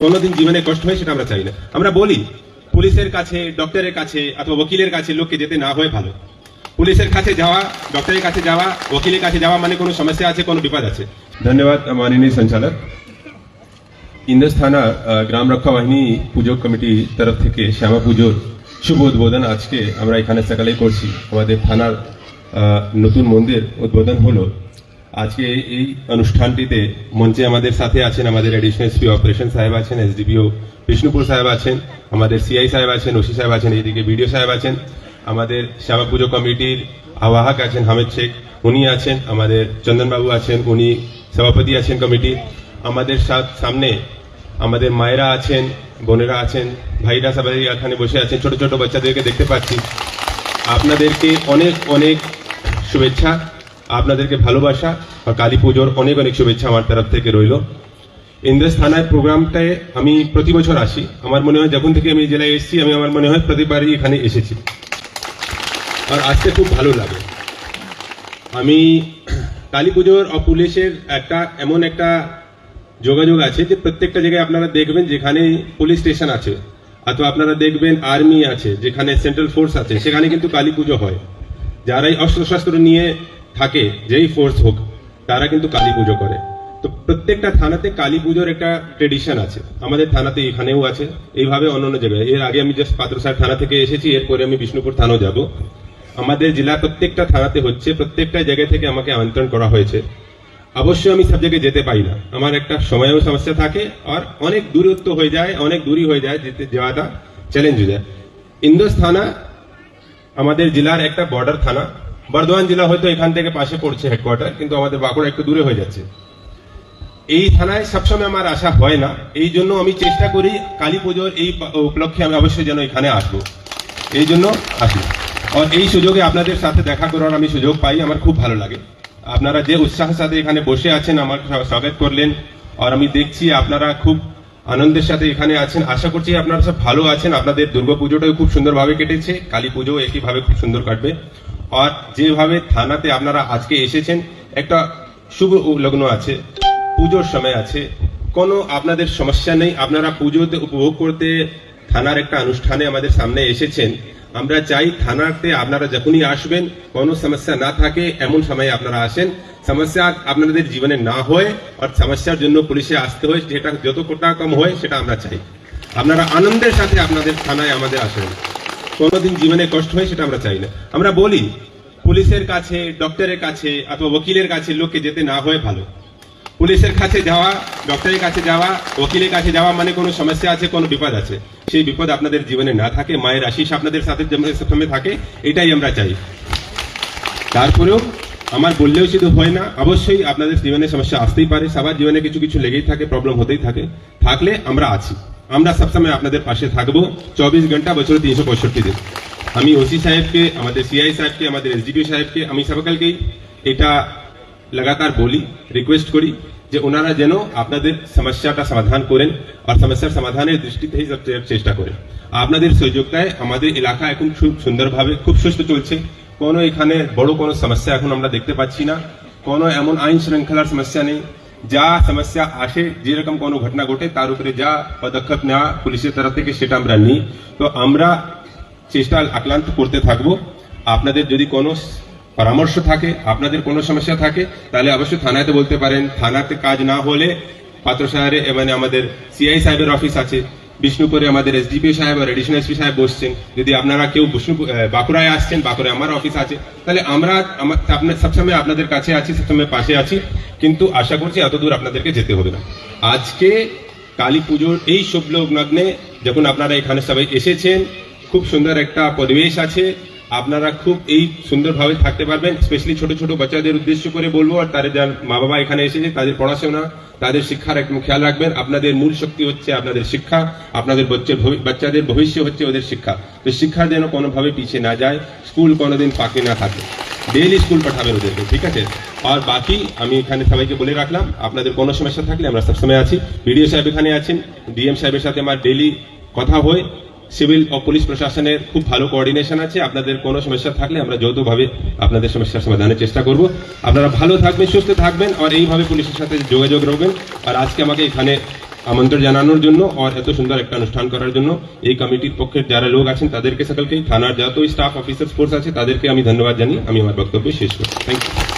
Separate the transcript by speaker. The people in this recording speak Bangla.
Speaker 1: কোনোদিন জীবনে কষ্ট হয় সেটা আমরা চাই না। আমরা বলি, পুলিশের কাছে, ডক্টরের কাছে অথবা ওকিলের কাছে লোককে যেতে না হয় ভালো। পুলিশের কাছে যাওয়া, ডক্টরের কাছে যাওয়া, ওকিলের কাছে যাওয়া মানে কোনো সমস্যা আছে, কোনো বিপদ আছে? ধন্যবাদ, মাননীয় সঞ্চালক। ইন্দাস থানা গ্রাম রক্ষা বাহিনী পুজো কমিটি তরফ থেকে শ্যামা পুজোর শুভ উদ্বোধন আজকে আমরা এখানে সকালে করছি। আমাদের থানার নতুন মন্দির উদ্বোধন হলো। আজকে এই অনুষ্ঠানটিতে মঞ্চে আমাদের সাথে আছেন আমাদের এডিশনাল এসপি অপারেশন সাহেব আছেন এসডিপিও বিষ্ণুপুর সাহেব আছেন, আমাদের সিআই সাহেব আছেন, ওসি সাহেব আছেন, এইদিকে বিডিও সাহেব আছেন, আমাদের শ্যামা পুজো কমিটির আবাহক আছেন হামিদ শেখ, উনি আছেন, আমাদের চন্দনবাবু আছেন, উনি সভাপতি আছেন কমিটি আমাদের সামনে আমাদের মায়েরা আছেন, বোনেরা আছেন, ভাইরা সবাই এখানে বসে আছেন, ছোট ছোট বাচ্চাদেরকে দেখতে পাচ্ছি। আপনাদেরকে অনেক অনেক শুভেচ্ছা। আপনাদেরকে ভালোবাসা আর কালী পুজোর অনেক অনেক শুভেচ্ছা আমার তরফ থেকে রইল। ইন্দ্রাস থানায় প্রোগ্রামটায় আমি প্রতি বছর আসি। আমার মনে হয় যখন থেকে আমি জেলায় এসেছি, আমি আমার মনে হয় প্রতিবারই এখানে এসেছি। আর আসতে খুব ভালো লাগে। আমি কালী পুজোর পুলিশের একটা এমন একটা যোগাযোগ আছে যে প্রত্যেকটা জায়গায় আপনারা দেখবেন যেখানে পুলিশ স্টেশন আছে, অথবা আপনারা দেখবেন আর্মি আছে, যেখানে সেন্ট্রাল ফোর্স আছে, সেখানে কিন্তু কালী পুজো হয়। যারাই অস্ত্র শস্ত্র নিয়ে থাকে, যেই ফোর্স হোক, তারা কিন্তু কালী পুজো করে। তো প্রত্যেকটা থানাতে কালী পুজোর একটা ট্রেডিশন আছে। আমাদের থানাতে এখানেও আছে। এইভাবে অন্যান্য জায়গায়। এর আগে আমি জাস্ট পাত্রসার থানা থেকে এসেছি, এরপরে আমি বিষ্ণুপুর থানাও যাব। আমাদের জেলা প্রত্যেকটা থানাতে হচ্ছে, প্রত্যেকটা জায়গা থেকে আমাকে আমন্ত্রণ করা হয়েছে। অবশ্যই আমি সব জায়গায় যেতে পারি না। আমার একটা সময়ও সমস্যা থাকে আর অনেক দূরত্ব হয়ে যায়, অনেক দূরই হয়ে যায়, যেতে যাওয়াটা চ্যালেঞ্জ হয়ে যায়। ইন্দোস থানা আমাদের জেলার একটা বর্ডার থানা। বর্ধমান জেলা হয়তো এখান থেকে পাশে পড়ছে হেডকোয়ার্টার কিন্তু আমাদের বাঁকুড়া একটু দূরে হয়ে যাচ্ছে। এই থানায় সবসময় আমার আশা হয় না, এই জন্য আমি চেষ্টা করি কালী পুজোর এই উপলক্ষে আমি অবশ্যই যেন এখানে আসব। এই জন্য আসি। আর এই সুযোগে আপনাদের সাথে দেখা করার আমি সুযোগ পাই, আমার খুব ভালো লাগে। আপনারা যে উৎসাহের সাথে এখানে বসে আছেন, আমার স্বাগত করলেন। আর আমি দেখছি আপনারা খুব আনন্দের সাথে এখানে আছেন। আশা করছি আপনারা সব ভালো আছেন। আপনাদের দুর্গা পুজোটাও খুব সুন্দরভাবে কেটেছে। কালী পুজো একইভাবে খুব সুন্দর কাটবে। আর যেভাবে থানাতে আপনারা আজকে এসেছেন, একটা শুভ লগ্ন আছে, পুজোর সময় আছে। কোনো আপনাদের সমস্যা নেই, আপনারা পুজোতে উপভোগ করতে থানার একটা অনুষ্ঠানে আমাদের সামনে এসেছেন। আমরা চাই থানাতে আপনারা যখনই আসবেন, কোনো সমস্যা না থাকে, এমন সময়ে আপনারা আসেন। সমস্যা আপনাদের জীবনে না হয়, আর সমস্যার জন্য পুলিশে আসতে হয়, যেটা যত কোটা কম হয়, সেটা আমরা চাই। আপনারা আনন্দের সাথে আপনাদের থানায় আমাদের আসেন। কোনোদিন জীবনে কষ্ট হয় সেটা আমরা চাই না। আমরা বলি, পুলিশের কাছে ডক্টরের কাছে অথবা ওকিলের কাছে লোককে যেতে না হয় ভালো। পুলিশের কাছে যাওয়া ডক্টরের কাছে যাওয়া ওকিলের কাছে যাওয়া মানে কোনো সমস্যা আছে, কোনো বিপদ আছে। সেই বিপদ আপনাদের জীবনে না থাকে, মায়ের আশিস আপনাদের সাথে সবসময় থাকে, এটাই আমরা চাই। তারপরেও আমার বললেও শুধু হয় না, অবশ্যই আপনাদের জীবনে সমস্যা আসতেই পারে, সবার জীবনে কিছু কিছু লেগেই থাকে প্রবলেম হতেই থাকে। থাকলে আমরা আছি। আমরা সবসময় আপনাদের পাশে থাকব। চব্বিশ ঘণ্টা বছরে তিনশো পঁয়ষট্টি দিন। আমি ওসি সাহেবকে, আমাদের সিআই সাহেবকে, আমাদের এসডিপি সাহেবকে, আমি সকালকেই এটা লাগাতার বলি রিকোয়েস্ট করি যে ওনারা যেন আপনাদের সমস্যাটা সমাধান করেন আর সমস্যার সমাধানের দৃষ্টিতেই সব চেষ্টা করেন। আপনাদের সহযোগিতায় আমাদের এলাকা এখন খুব সুন্দরভাবে, খুব সুস্থ চলছে। কোনো এখানে বড় কোনো সমস্যা এখন আমরা দেখতে পাচ্ছি না। কোনো এমন আইন শৃঙ্খলার সমস্যা নেই। যা সমস্যা আসে, যেরকম কোনো ঘটনা ঘটে, তার উপরে যা পদক্ষেপ নেওয়া পুলিশের তরফ থেকে, সেটা আমরা নিই। তো আমরা চেষ্টা আক্লান্ত করতে থাকব। আপনাদের যদি কোনো পরামর্শ থাকে, আপনাদের কোনো সমস্যা থাকে, তাহলে অবশ্যই থানাতে বলতে পারেন। থানাতে কাজ না হলে পাত্র শহরে মানে আমাদের সিআই সাহেবের অফিস আছে, বিষ্ণুপুরে আমাদের এসডিপি সাহেব আর এডিশনাল এসপি সাহেব বসছেন। যদি আপনারা কেউ বিষ্ণুপুর বাঁকুড়ায় আসছেন, বাঁকুড়ায় আমার অফিস আছে, তাহলে আমরা, আমার, আপনার, সবসময় আপনাদের কাছে আছি, সবসময় পাশে আছি। কিন্তু আশা করছি এত দূর আপনাদেরকে যেতে হবে না। আজকে কালী পুজোর এই শুভ লগ্নে যখন আপনারা এখানে সবাই এসেছেন, খুব সুন্দর একটা পরিবেশ আছে। আপনারা খুব এই সুন্দরভাবে থাকতে পারবেন স্পেশালি ছোট ছোট বাচ্চাদের উদ্দেশ্য করে বলব, আর তাদের যার মা বাবা এখানে এসেছে, তাদের পড়াশোনা, তাদের শিক্ষার একদম খেয়াল রাখবেন। আপনাদের মূল শক্তি হচ্ছে আপনাদের শিক্ষা, আপনাদের বাচ্চাদের ভবিষ্য হচ্ছে ওদের শিক্ষা। তো শিক্ষা যেন কোনোভাবে পিছিয়ে না যায়, স্কুল কোনোদিন ফাঁকে না থাকে। ডেইলি স্কুল পাঠাবেন ওদেরকে, ঠিক আছে? আর বাকি, আমি এখানে সবাইকে বলে রাখলাম, আপনাদের কোনো সমস্যা থাকলে আমরা সবসময় আছি। বিডিও সাহেব এখানে আছেন, ডিএম সাহেবের সাথে আমার ডেইলি কথা হয়। সিভিল ও পুলিশ প্রশাসনের খুব ভালো কোঅর্ডিনেশন আছে, আপনাদের কোনো সমস্যা থাকলে আমরা যৌথভাবে আপনাদের সমস্যার সমাধানের চেষ্টা করব। আপনারা ভালো থাকবেন, সুস্থ থাকবেন, আর এইভাবে পুলিশের সাথে যোগাযোগ রাখবেন। আর আজকে আমাকে এখানে আমন্ত্রণ জানানোর জন্য আর এত সুন্দর একটা অনুষ্ঠান করার জন্য এই কমিটির পক্ষে যারা লোক আছেন, তাদেরকে সকলকে, থানার যত স্টাফ অফিসার ফোর্স আছে, তাদেরকে আমি ধন্যবাদ জানিয়ে আমি আমার বক্তব্য শেষ করি থ্যাংক ইউ